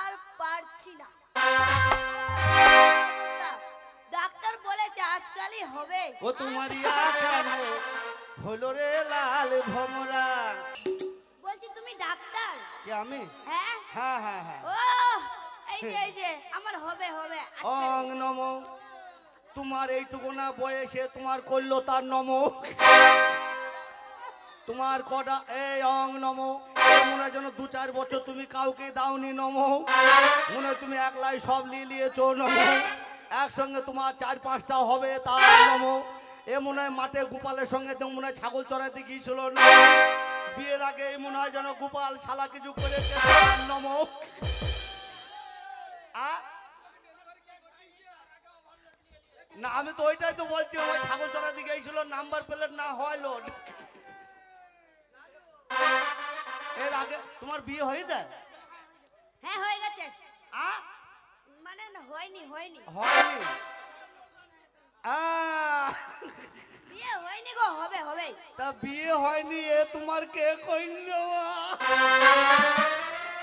আর পারছি না। ডাক্তার বলেছে আজকালই হবে। ও তোমার ইয়া হলো রে লাল ভমরা। বলছি তুমি ডাক্তার? কি আমি? হ্যাঁ? হ্যাঁ হ্যাঁ হ্যাঁ। ও এই যে এই যে আমার হবে হবে অং নম। তোমার এইটুকু না বয়সে তোমার করল তার নম। তোমার কটা এই অং নম। মনে হয় যেন দু চার বছর তুমি কাউকে দাওনি নম। মনে হয় তুমি একলাই সব নিয়ে নিয়েছো নম। একসঙ্গে তোমার চার পাঁচটা হবে তার নম। এ মনে হয় মাঠে গোপালের সঙ্গে তো মনে হয় ছাগল চড়াতে গিয়েছিল না। বিয়ের আগে এই মনে হয় যেন গোপাল শালা কিছু করেছে নম। না, আমি তো ওইটাই তো বলছি ওই ছাগল চড়া দিকে নাম্বার প্লেট না হয় লোড। আগে তোমার বিয়ে হয়ে যায়? হ্যাঁ হয়ে গেছে। আ? মানে না, হয়নি হয়নি। হয়নি? আ, বিয়ে হয়নি গো হবে হবে। তা বিয়ে হয়নি এ তোমার কে কইল?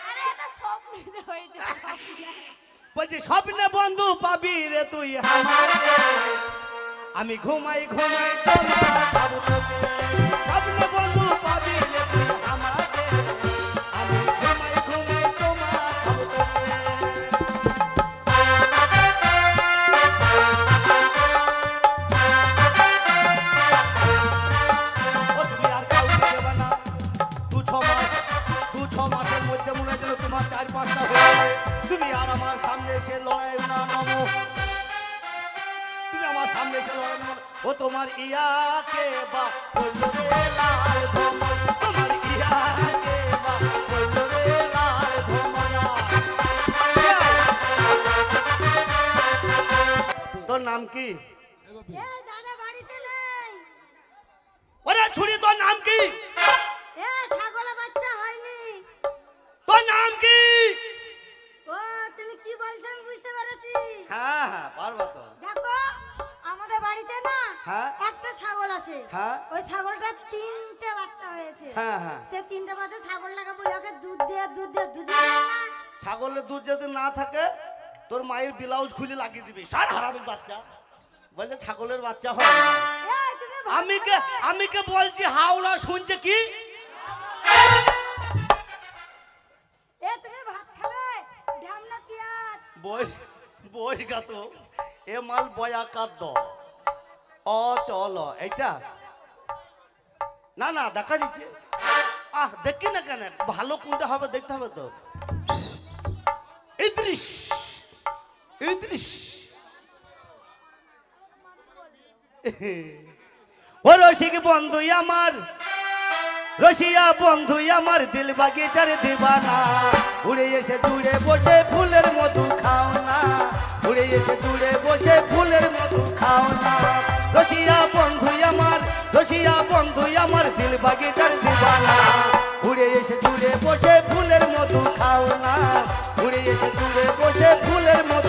আরে এটা স্বপ্নে হয়েছে বলছি স্বপ্নে বন্ধু পাবি রে তুই আমি ঘুমাই ঘুমাই স্বপ্নে বন্ধু পাবি ও তোমার ইয়াকে বা লাল তোমার ইয়াকে তোর নাম কি ওরে ছুরি তোর নাম কি? তোর নাম কি? ও তুমি কি বলছো আমি বুঝতে পেরেছি। হ্যাঁ হ্যাঁ পারব তো। দেখো আমাদের বাড়িতে না হ্যাঁ। একটা ছাগল আছে। হ্যাঁ। ওই ছাগলটা তিনটে বাচ্চা হয়েছে। হ্যাঁ হ্যাঁ। তে তিনটে বাচ্চা ছাগলটাকে বলে ওকে দুধ দিয়ে দুধ দিয়ে দুধ না। ছাগলের দুধ যদি না থাকে তোর মায়ের ব্লাউজ খুলে লাগিয়ে দিবি। সার হারামির বাচ্চা। বলছে ছাগলের বাচ্চা হয় আমি কে আমি কে বলছি হাওড়া শুনছে কি? এ তুমি ভাত খাবে? ঢামনা পেঁয়াজ? বয়স গাত এ মাল বয়া কাদ্দ। অ চল এইটা? না না, দেখা যাচ্ছে। আহ, দেখি না কেন, ভালো কোনটা হবে দেখতে হবে তো। ইদ্রিস ইদ্রিস। ও রসিক বন্ধু আমার, রসিয়া বন্ধু আমার, দিল বাগিচার দিবানা। উড়ে এসে দূরে বসে ফুলের মধু খাও না উড়ে এসে দূরে বসে ফুলের মতো খাও না। রসিয়া বন্ধু আমার, রসিয়া বন্ধু আমার দিল বাগিচার দিবানা। উড়ে এসে দূরে বসে ফুলের মতো খাও না। ঘুরে এসে দূরে বসে ফুলের মধু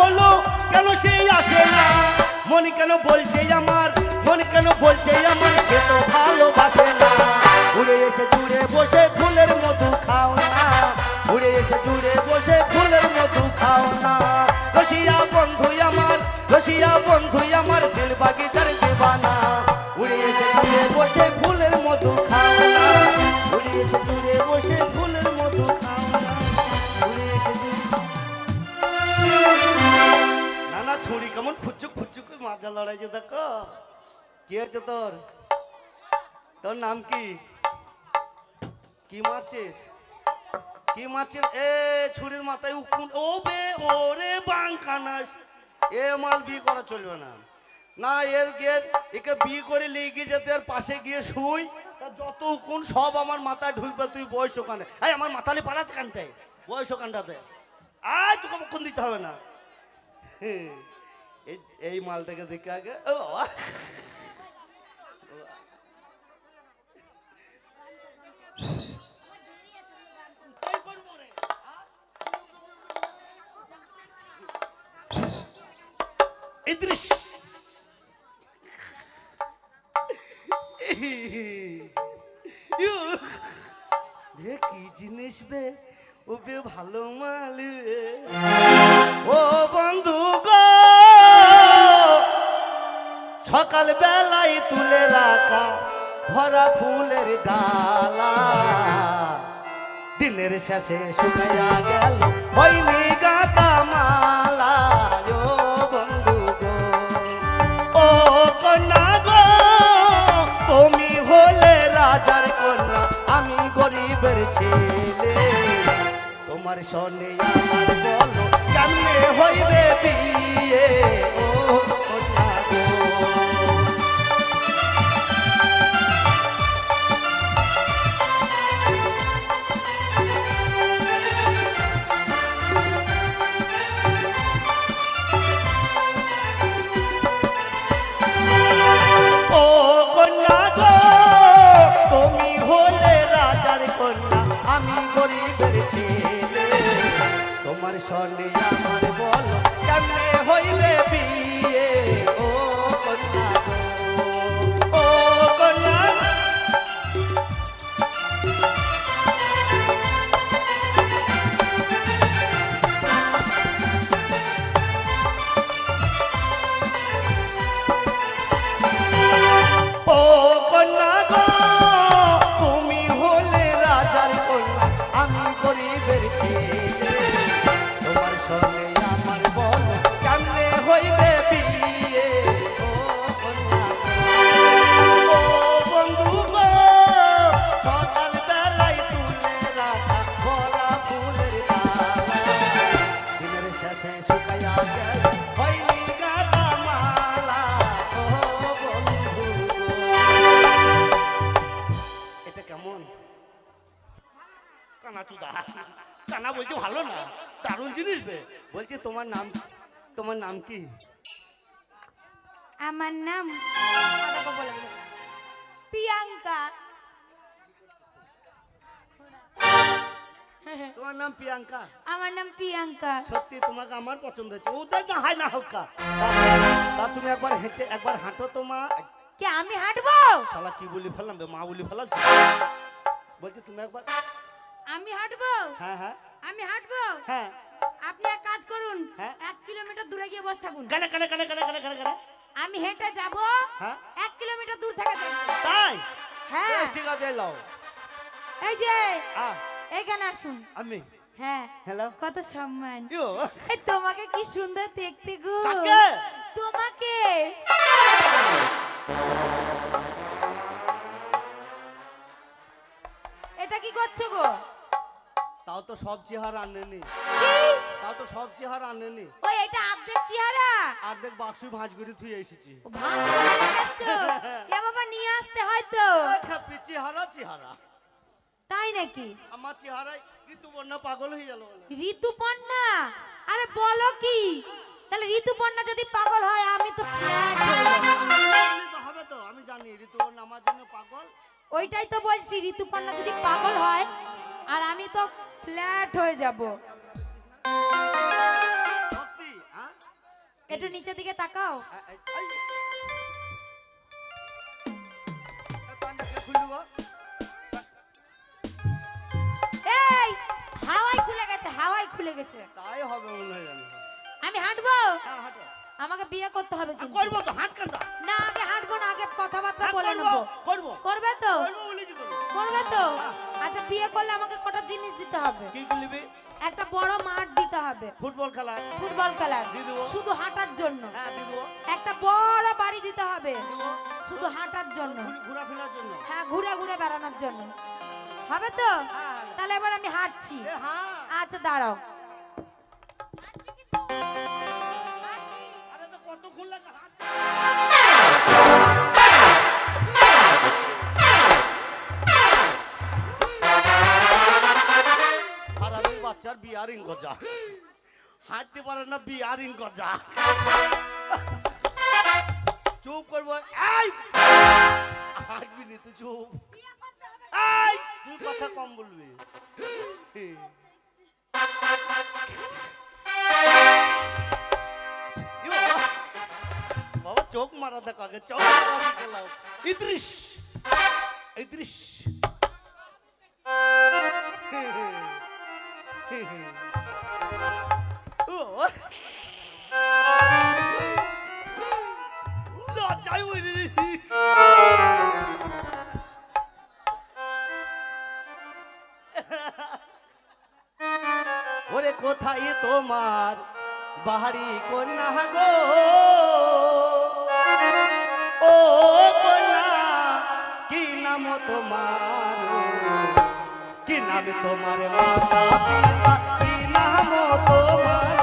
হলো? কেন সেই আসে না? মনি কেন বলছে আমার? মনি কেন বলছে আমার? সে তো ভালোবাসে না। উড়ে এসে দূরে বসে ফুলের মধু খাও না। উড়ে এসে দূরে বসে ফুলের মধু খাও না। রসিয়া বন্ধু আমার, রসিয়া বন্ধু আমার দিল বাগিচার দেবানা। উড়ে এসে দূরে বসে ফুলের মধু খাও না। উড়ে এসে দূরে বসে মাজা লড়াইছে দেখো, কি হচ্ছে তোর? তোর নাম কি? কি মাছিস? কি মাছের এ, ছুরির মাথায় উকুন। ও বে ওরে বাংকানাস। এ মাল বিয়ে করা চলবে না। না, এর গেট একে বিয়ে করে গিয়ে যেতে আর পাশে গিয়ে শুই যত উকুন সব আমার মাথায় ঢুকবে, তুই বয়স ওখানে। এই, আমার মাথালি পাড়াচ্ছে কানটাই বয়স ওখানটাতে। আয়, তোকে মুকুন দিতে হবে না। এই এই মালটাকে দেখে আগে। ও কি জিনিস বে, ও বে ভালো মাল ও বন্ধু। সকাল বেলায় তুলে রাখা ভরা ফুলের ডালা। দিনের শেষে শুকাইয়া গেল হয়নি গাঁদা মালা। বন্ধু গো গো, তুমি হলে আমি তোমার সনে আমার বলো, কেমনে হইবে বিয়ে? ও তোমার সনে আমার বলো কেমনে হইলে বিয়ে? ও আমার নাম প্রিয়াঙ্কা। তোমার নাম প্রিয়াঙ্কা? আমার নাম প্রিয়াঙ্কা। সত্যি তোমাকে আমার পছন্দ হয়েছে। ওদের না হয় না হোক তা তুমি একবার হেঁটে একবার হাঁটো তো মা। কে আমি হাঁটবো? শালা কি বলি ফেললাম বে? মা বলি ফেলাম বলছি তুমি একবার আমি হাঁটবো? হ্যাঁ হ্যাঁ। আমি হাঁটবো? হ্যাঁ। আপনি এক কাজ করুন। হ্যাঁ? এক কিলোমিটার দূরে গিয়ে বসে থাকুন। কানে কানে কানে কানে কানে কানে কানে আমি হেঁটে যাব হ্যাঁ? এক কিলোমিটার দূর থেকে তাই? হ্যাঁ। ঠিক আছে লাও এই যে আ। এখানে আসুন। আমি? হ্যাঁ। হ্যালো কত সম্মান। এই তোমাকে কি সুন্দর দেখতে গো। কাকে? তোমাকে। এটা কি করছ গো? তাও তো সব চেহারা আনেনি। কি? তাও তো সব চেহারা আনেনি। এটা অর্ধেক চেহারা। আর বাক্সু ভাঁজ করে থুয়ে এসেছি। ভাঁজ করে নিয়ে কে বাবা নিয়ে আসতে হয়তো? খাপি চেহারা চেহারা। তাই নাকি? আমার চেহারায় ঋতুবর্ণা পাগল হয়ে গেল ঋতুপর্ণা? আরে বলো কি? তাহলে ঋতুপর্ণা যদি পাগল হয় আমি তো ফ্ল্যাট হবে তো আমি জানি ঋতুবর্ণা আমার জন্য পাগল। ওইটাই তো বলছি ঋতুপর্ণা যদি পাগল হয় আর আমি তো ফ্ল্যাট হয়ে যাব। একটু নিচের দিকে তাকাও। এই খুলে হাওয়াই খুলে গেছে হাওয়াই খুলে গেছে। তাই হবে মনে হয় আমি হাঁটবো? হ্যাঁ আমাকে বিয়ে করতে হবে কিন্তু। করব তো হাঁট কান্দা না আগে হাঁটবো না আগে কথাবার্তা হ্যাঁ, বলে নেব। করব। করবে তো? করব তো। আচ্ছা বিয়ে করলে আমাকে কটা জিনিস দিতে হবে? কি একটা বড় মাঠ দিতে হবে। ফুটবল খেলা ফুটবল খেলার শুধু হাঁটার জন্য। হ্যাঁ একটা বড় বাড়ি দিতে হবে। শুধু হাঁটার জন্য। হ্যাঁ ঘুরে ঘুরে বেড়ানোর জন্য। হবে তো? হ্যাঁ। তাহলে এবার আমি হাঁটছি। আচ্ছা দাঁড়াও। আরে তো কতক্ষণ লাগে হাঁট বাচ্চার বিয়ারিং গজা হাঁটতে পারে না বিয়ারিং গজা চুপ করব। এই! হাঁটবি নি চুপ। এই! তুই কথা কম বলবি। চোখ মারা দেখো আগে, চোখ ইদ্রিস ইদ্রিস ওরে কোথায় তোমার বাহারি কন্যা গো? ও কন্যা কি নাম তোমার? কি নাম তোমার মাতা কি নাম তোমার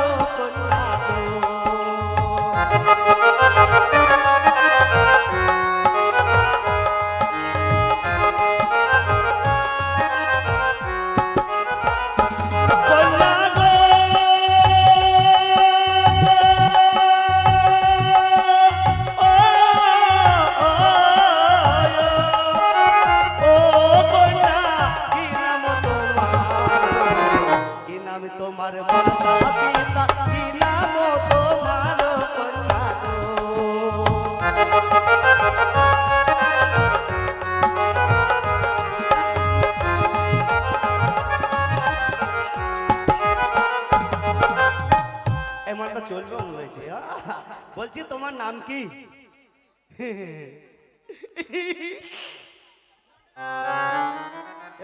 চলবে মনে হয়েছে আহ! বলছি তোমার নাম কি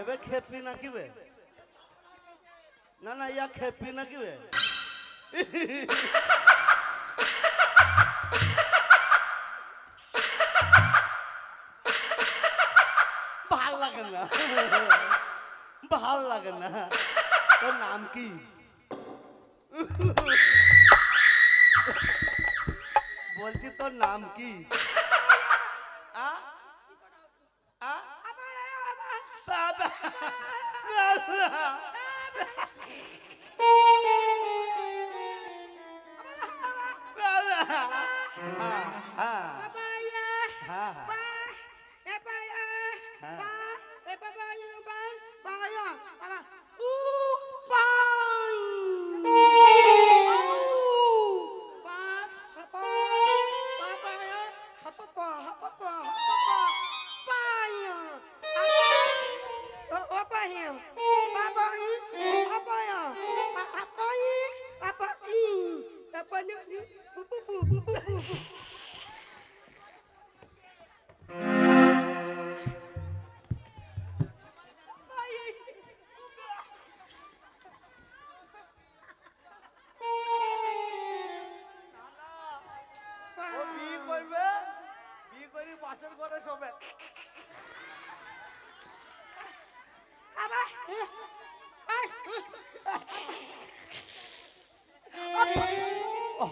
এবে খেপি নাকি বে না না ইয়া খেপি নাকি বে ভালো লাগে না ভালো লাগে না তোর নাম কি বলছি তোর নাম কি! বাবা! বাসর করে শোবে।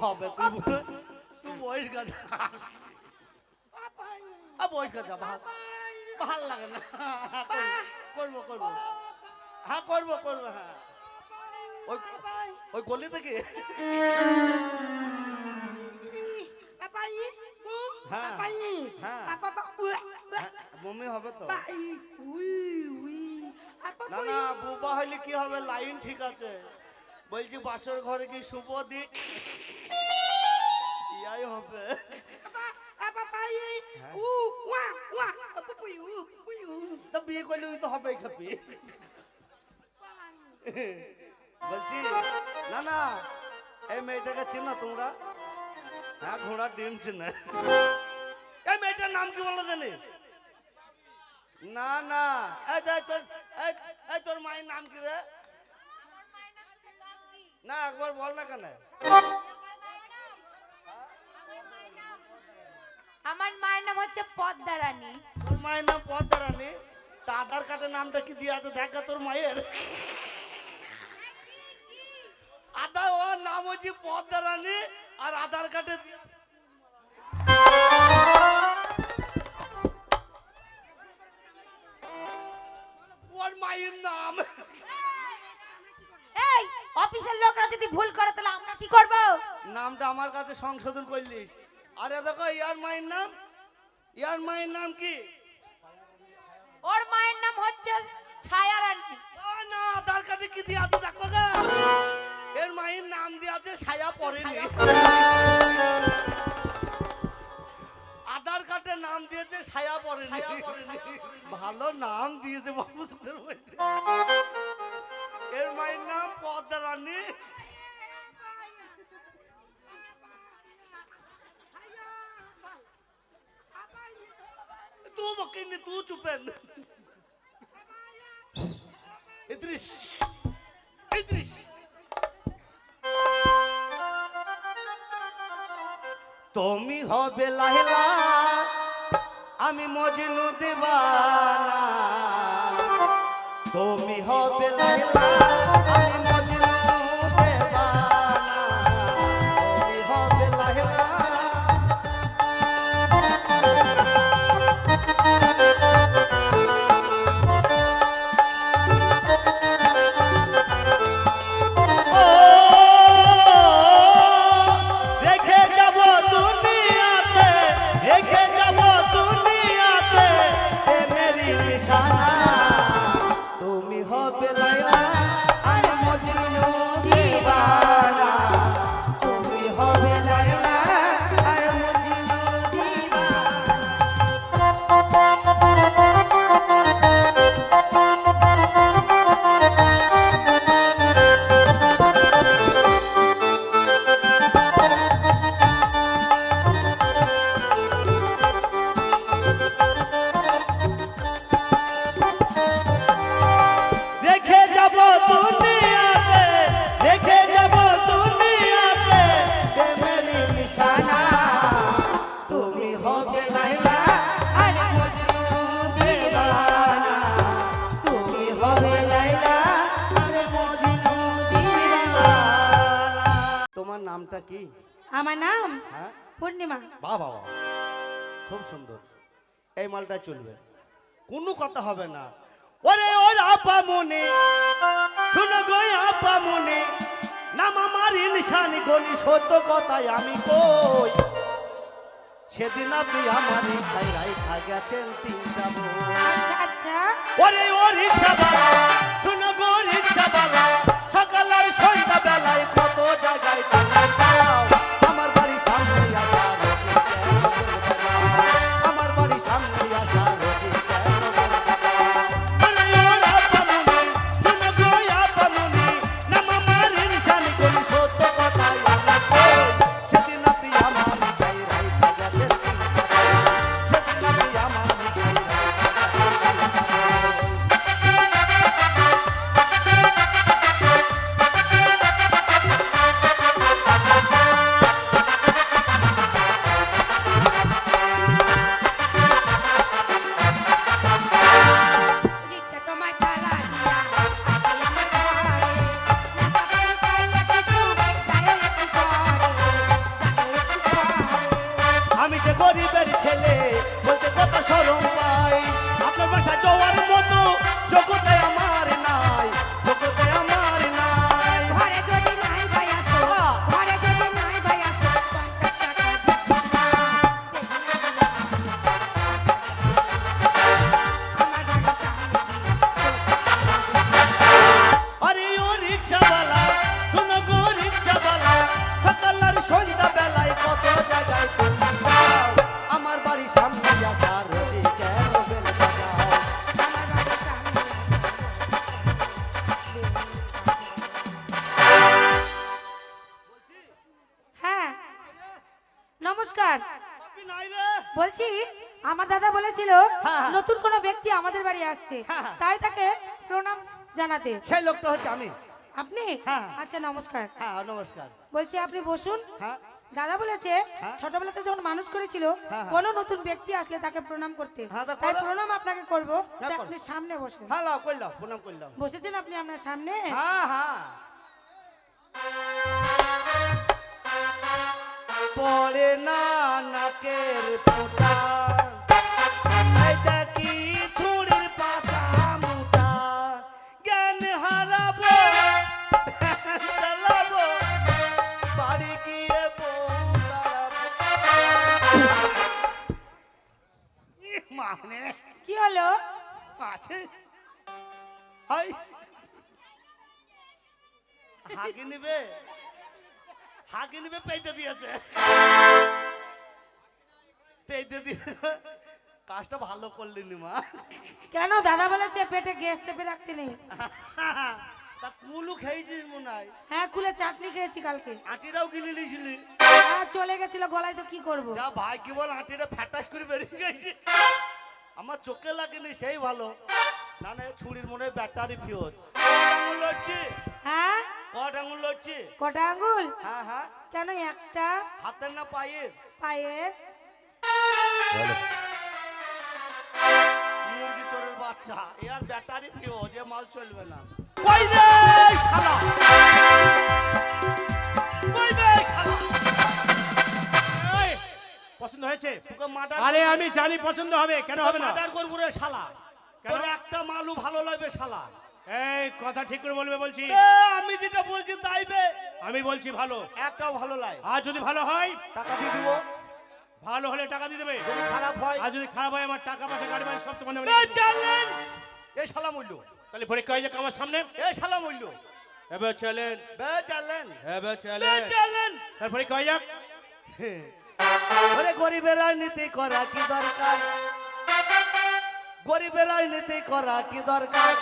হবে তুই তুই বয়স গাছা বয়স গাছা ভালো ভালো লাগে না। করব করব। হ্যাঁ করব করব হ্যাঁ। ওই ওই গলি থেকে? হ্যাঁ। হবে তো? না না বুবা হইলে কি হবে? লাইন ঠিক আছে। বলছি বাসর ঘরে কি শুভ ইয়াই হবে। তো বিয়ে করলে ওই তো হবেই খাবি বলছি না না এই মেয়েটাকে চিনো তোমরা? হ্যাঁ ঘোড়ার ডিম চিনে। এই মেয়েটার নাম কি বলো জানি? না না। এই তোর এই তোর মায়ের নাম কি রে? না একবার বল না কেন? আমার মায়ের নাম হচ্ছে পদ্মা রানী তোর মায়ের নাম পদ্মা রানী তা আধার কার্ডের নামটা কি দিয়ে আছে? দেখ তোর মায়ের। আধা ওর নাম হচ্ছে পদ্মা রানী আর আধার কার্ডে ওর মায়ের নাম। এই অফিসের লোকরা যদি ভুল করে তাহলে আমরা কি করব? নামটা আমার কাছে সংশোধন করলিস। আরে দেখো ইয়ার মায়ের নাম? ইয়ার মায়ের নাম কি? ওর মায়ের নাম হচ্ছে ছায়া রানী না আধার কার্ডে কি দিয়ে আছে দেখো গা। মায়ের নাম দিয়ে আছে ছায়া পড়েনি চারটে নাম দিয়েছে ছায়া পড়েনি ভালো নাম দিয়েছে বাবু তোদের মধ্যে। এর মায়ের নাম পদ্মা রানী तू बकीने तू चुपेन इद्रिस इद्रिस তুমি হবে লাহেলা আমি মজনু দেবানা তুমি হবে লাহেলা মনে। শুনো গো আপা মনে। নাম আমার ইনসানি গলি সত্য কথাই আমি কই? সেদিন আপনি আমার ইচ্ছায় রাইখা গেছেন তিনটা। আচ্ছা আচ্ছা। ওরে ও রিক্সাওয়ালা শুনো গো রিক্সাওয়ালা সকাল আর সন্ধ্যা বেলায় কত জায়গায় আমার বাড়ির সামনে আসছে। হ্যাঁ, হ্যাঁ। তাই তাকে প্রণাম জানাতে। সেই লোকটা হচ্ছে আমি। আপনি? হ্যাঁ। আচ্ছা নমস্কার। হ্যাঁ নমস্কার। বলছি আপনি বসুন। দাদা বলেছে। ছোটবেলাতে যখন মানুষ করেছিল। কোনো নতুন ব্যক্তি আসলে তাকে প্রণাম করতে। তাই প্রণাম আপনাকে করব। আপনি সামনে বসেন। হ্যাঁ করলাম প্রণাম করলাম। বসেছেন আপনি আপনার সামনে? হ্যাঁ হ্যাঁ। পড়ে না নাকের ফোঁটা হাগি নিবে? হাগি নিবে পেতে দিয়েছে। পেয়ে দি কাজটা ভালো করলি নি মা। কেন? দাদা বলেছে পেটে গ্যাস চেপে রাখতে নেই। তা কুলু খেয়েছিস মনে হয়? হ্যাঁ খুলে চাটনি খেয়েছি কালকে। আটিটাও গিলি নিয়েছিলি হ্যাঁ চলে গেছিল গলায় তো কি করব? যা ভাই কি বল আটিটা ফ্যাটাস করে বেরিয়ে গেছে। আমার চোখে লাগেনি সেই ভালো। না না ছুরির মনে হয় ব্যাটারি ফিউজ আঙুল কটা আঙ্গুল হ্যাঁ হ্যাঁ। কেন একটা? হাতের না পায়ের? পায়ের। মুরগি চোরের বাচ্চা। এ আর ব্যাটারি ফিউজ এ মাল চলবে না। কই রে শালা? কই রে শালা? এই, পছন্দ হয়েছে? তোকে মার্ডার আরে আমি জানি পছন্দ হবে কেন হবে না? মার্ডার করব রে শালা। তোর একটা মালু ভালো লাগবে শালা। এই কথা ঠিক করে বলবে বলছি। আমি যেটা বলছি তাই বে। আমি বলছি ভালো। একটাও ভালো লাগে আর যদি ভালো হয়? টাকা দিয়ে দিব। ভালো হলে টাকা দিয়ে দেবে। যদি খারাপ হয়? আর যদি খারাপ হয় আমার টাকা পয়সা গাড়ি বাড়ি সব তোমার নামে। চ্যালেঞ্জ এ শালা মূল্য। তাহলে পরীক্ষা হয়ে যাক আমার সামনে। এ শালা মূল্য। এবার চ্যালেঞ্জ বে চ্যালেঞ্জ এবার বে চ্যালেঞ্জ চ্যালেঞ্জ তার পরীক্ষা হয়ে যাক। ওরে গরিবের রাজনীতি করা কি দরকার? গরিবের রাজনীতি করা কি দরকার?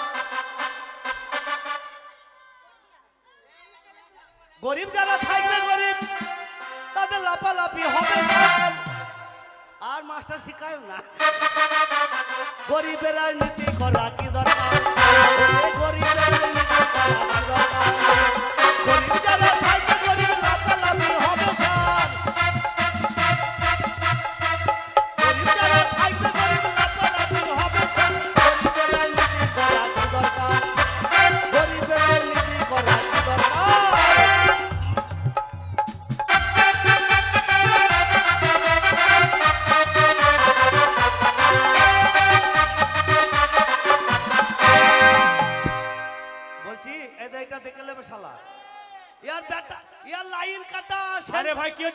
গরিব যারা থাকবে গরিব, তাদের লাপালাপি হবে। আর মাস্টার শিখায় না। গরিবের রাজনীতি করা কি দরকার? গরিবের রাজনীতি করা কি দরকার?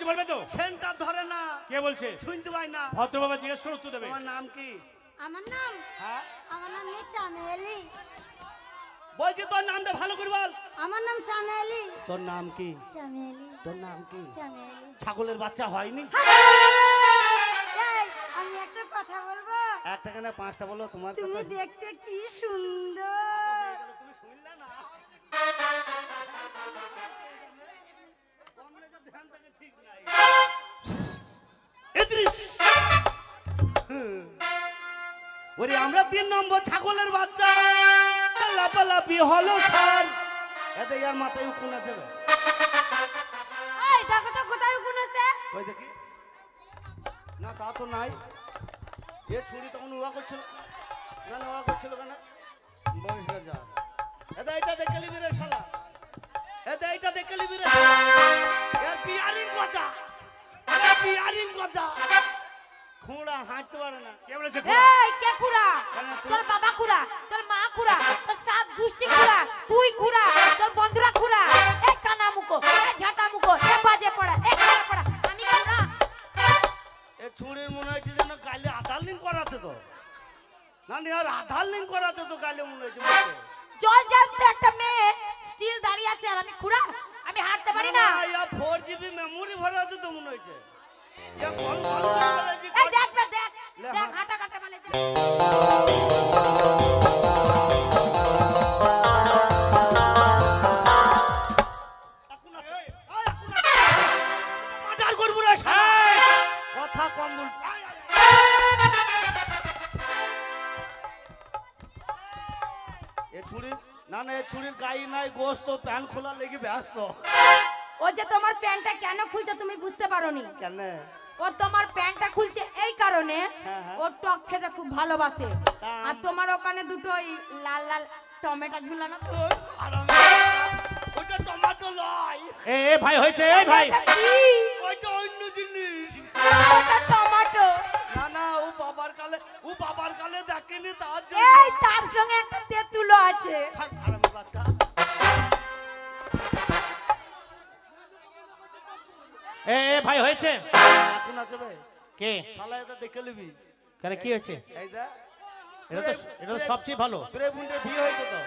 বলবে তো? সেন্টার ধরে না। কে বলছে? শুনতে পাই না। ভদ্রভাবে জিজ্ঞেস করে উত্তর দেবে। তোমার নাম কি? আমার নাম? হ্যাঁ? আমার নাম চামেলি বলছি তোর নামটা ভালো করে বল। আমার নাম চামেলি তোর নাম কি? চামেলি তোর নাম কি? চামেলি ছাগলের বাচ্চা হয়নি? এই আমি একটা কথা বলব। একটা কেন পাঁচটা বলো তোমার তুমি দেখতে কি সুন্দর। ওরে আমরা তিন নম্বর ছাগলের বাচ্চা। লাপালাপি হলো স্যার এতে ইয়ার মাথায় উকুন আছে বে। এই দেখো তো কোথায় উকুন আছে। কই দেখি? না তা তো নাই। এ ছুরি তখন উড়া করছিল। না না উড়া করছিল কেন? বয়স্কার যা এটা এটা দেখে নিবি রে শালা। এটা এটা দেখে নিবি রে। এর বিয়ারিং গজা। এর বিয়ারিং গজা। খুঁড়া হাঁটতে পারে না। কে বলেছে এই কে খুড়া? তোর বাবা খুড়া তোর মা খুড়া তোর সাত গোষ্ঠী খুড়া তুই খুড়া তোর বন্ধুরা খুড়া। এ কানা মুখো এ ঝাঁটা মুখো এ বাজে পড়া এ খারাপ পড়া আমি খুড়া। এ ছুরির মনে হচ্ছে যেন গালে আধার লিঙ্ক করা তো। না না আর আধার লিঙ্ক করা তো গালে মনে হচ্ছে জল জ্যান্ত একটা মেয়ে স্টিল দাঁড়িয়ে আছে আর আমি খুড়া আমি হাঁটতে পারি না। ফোর জিবি মেমোরি ভরা আছে তো মনে হয়েছে। ইয়া দেখ দেখ দেখ হাঁটা কাটা মানে ছুরির না না এ ছুরির গায়ে নাই গোস্ত প্যান খোলা লেগে ব্যস্ত ও যে তোমার প্যান্টটা কেন খুলছে তুমি বুঝতে পারোনি। কেন? ও তোমার প্যান্টটা খুলছে এই কারণে হ্যাঁ, হ্যাঁ। ও টক খেতে খুব ভালোবাসে। আর তোমার ওখানে দুটো ওই লাল লাল টমেটো ঝুলানো তো। ওইটা টমেটো লয় এ এ ভাই হয়েছে এই ভাই। ওটা ওইটা অন্য জিনিস। ওটা টমেটো। না না ও বাবার কালে ও বাবার কালে দেখেনি তার জন্য এই তার সঙ্গে একটা তেঁতুলো আছে। এ ভাই হয়েছে? এখন ভাই কে? শালা এটা দেখে নিবি। কেন কি হয়েছে? এই দা এটা তো এটা তো সবচেয়ে ভালো। তোরে বুনতে বিয়ে হয়েছে তো।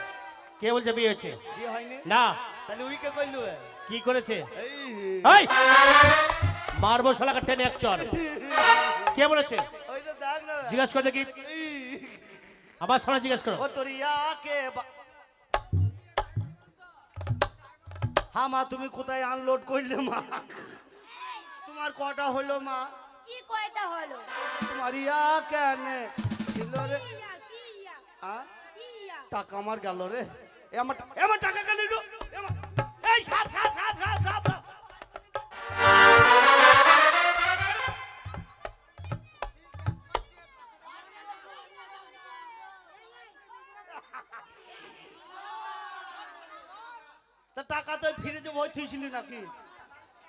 কে বলছে বিয়ে হয়েছে? বিয়ে হয়নি? না। তাহলে উইকে কইলু কি করেছে? এই। মারবো শালাকে টেনে এক চর কে বলেছে? ওই তো দেখ না। জিজ্ঞেস করে দেখি। আমার সামনে জিজ্ঞেস করো। কে বা- হ্যাঁ মা তুমি কোথায় আনলোড করলে মা? তোমার কটা হলো মা? কি কয়টা হলো? তোমার ইয়া কেন? ছিল রে? টাকা আমার গেল রে। এ আমার এ আমার টাকা আমার- এই সাপ সাপ সাপ সাপ সাপ সাপ। তা টাকা তুই ফিরেছে ওই থুইছিলি নাকি?